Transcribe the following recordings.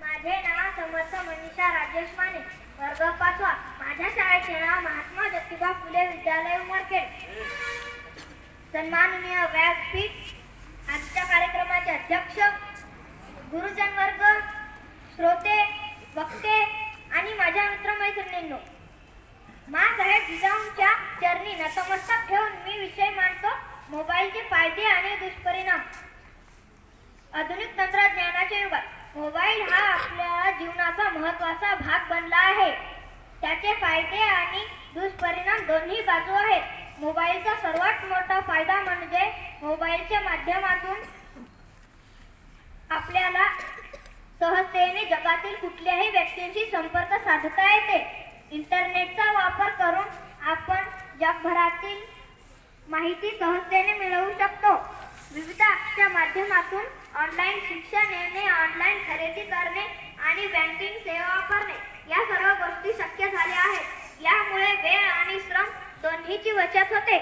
माझे नाव समर्थ मनीषा राजेश माने. वर्ग पाचवा. माझ्या शाळेचे नाव महात्मा ज्योतिबा फुले विद्यालय उमरखेड. सन्माननीय व्यासपीठ. आजच्या कार्यक्रमाचे अध्यक्ष गुरुजन वर्ग श्रोते वक्ते आणि माझ्या मित्रमैत्रिणींनो. माझ्या जिजाऊंच्या चरणी. नतमस्तक ठेवून मी विषय मांडतो. मोबाईलचे फायदे आणि दुष्परिणाम. आधुनिक तंत्रज्ञानाच्या युगात. मोबाईल हा आपल्या जीवनाचा महत्त्वाचा भाग बनला आहे. त्याचे फायदे आणि दुष्परिणाम दोन्ही बाजू आहेत. मोबाईलचा सर्वात मोठा फायदा म्हणजे मोबाईलच्या माध्यमातून आपल्याला सहजतेने जगातील कुठल्याही व्यक्तींशी संपर्क साधता येते. इंटरनेटचा वापर करून आपण जगभरातील माहिती सहजतेने मिळवू शकतो. माध्यमातून ऑनलाईन शिक्षण येणे ऑनलाईन खरेदी करणे आणि बँकिंग सेवा वापरणे या सर्व गोष्टी शक्य झाल्या आहेत. यामुळे वेळ आणि श्रम दोन्हीची बचत होते.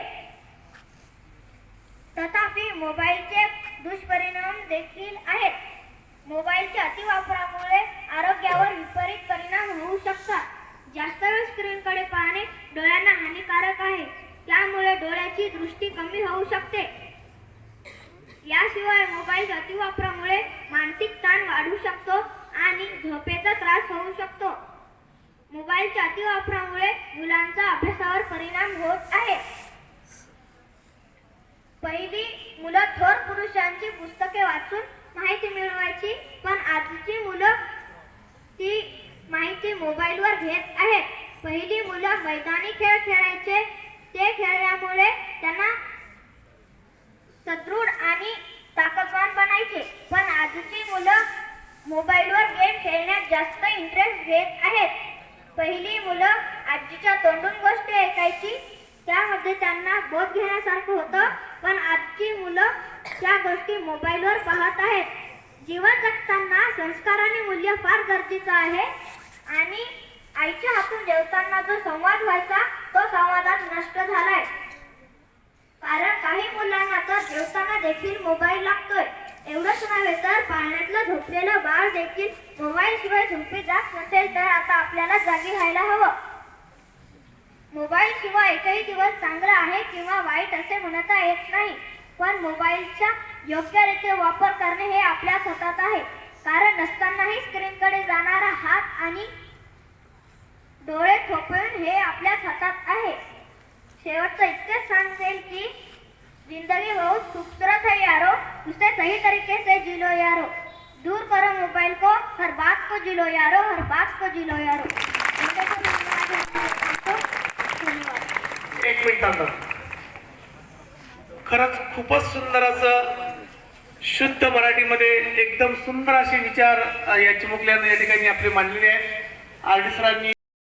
तथापि मोबाईलचे दुष्परिणाम देखील आहेत. मोबाईलच्या अतिवापरामुळे आरोग्यावर विपरीत परिणाम होऊ शकतात. जास्त वेळ स्क्रीनकडे पाहणे डोळ्यांना हानिकारक आहे. त्यामुळे डोळ्याची दृष्टी कमी होऊ शकते. याशिवाय मोबाईलच्या अतिवापरामुळे मानसिक ताण वाढू शकतो आणि झोपेचा त्रास होऊ शकतो. मोबाईलच्या अतिवापरामुळे मुलांचा अभ्यासावर परिणाम होत आहे. पहिली मुलं थोर पुरुषांची पुस्तके वाचून माहिती मिळवायची पण आजची मुलं ती माहिती मोबाईलवर घेत आहेत. पहिली मुलं मैदानी खेळ खेळायचे ते खेळल्यामुळे त्यांना सदृढ आणि ताकदवान बनायचे पण आजची मुलं मोबाईलवर गेम खेळण्यात जास्त इंटरेस्ट घेत आहेत. पहिली मुलं आजीच्या तोंडून गोष्टी ऐकायची. त्यामध्ये त्यांना बोध घेण्यासारखं होतं. पण आजची मुलं त्या गोष्टी मोबाईलवर पाहत आहेत. जीवन जगताना संस्कार आणि मूल्य फार गरजेचं आहे. आणि आईच्या हातून जेवताना जो संवाद व्हायचा तो संवादात नष्ट झालाय कारण काही मुलांना तर जेवताना देखील मोबाईल लागतोय एवढंच नव्हे तर पाळण्यातलं झोपलेलं बाळ देखील मोबाईल शिवाय झोपी जात नसेल तर आता आपल्याला जागी राहायला हवं. मोबाईल शिवाय एकही दिवस चांगला आहे किंवा वाईट असे म्हणता येत नाही पण मोबाईलचा योग्यरीत्या वापर करणे हे आपल्या हातात आहे. कारण नसतानाही स्क्रीनकडे जाणारा हात आणि डोळे थोपवून हे आपल्याच हातात आहे. शेवटचं इतकंच सांगेल की जिंदगी बहुत खूबसूरत है यारो. उसे सही तरीके से जी लो यारो. दूर करो मोबाइल को हर बात को जिलो यारो हर बात को जिलो यारो। धन्यवाद एक मिनिटांना खरंच खूपच सुंदर असं शुद्ध मराठीमध्ये एकदम सुंदर असे विचार याची या चिमुकल्यानं या ठिकाणी आपले मांडलेले आहेत. आर डी सरांनी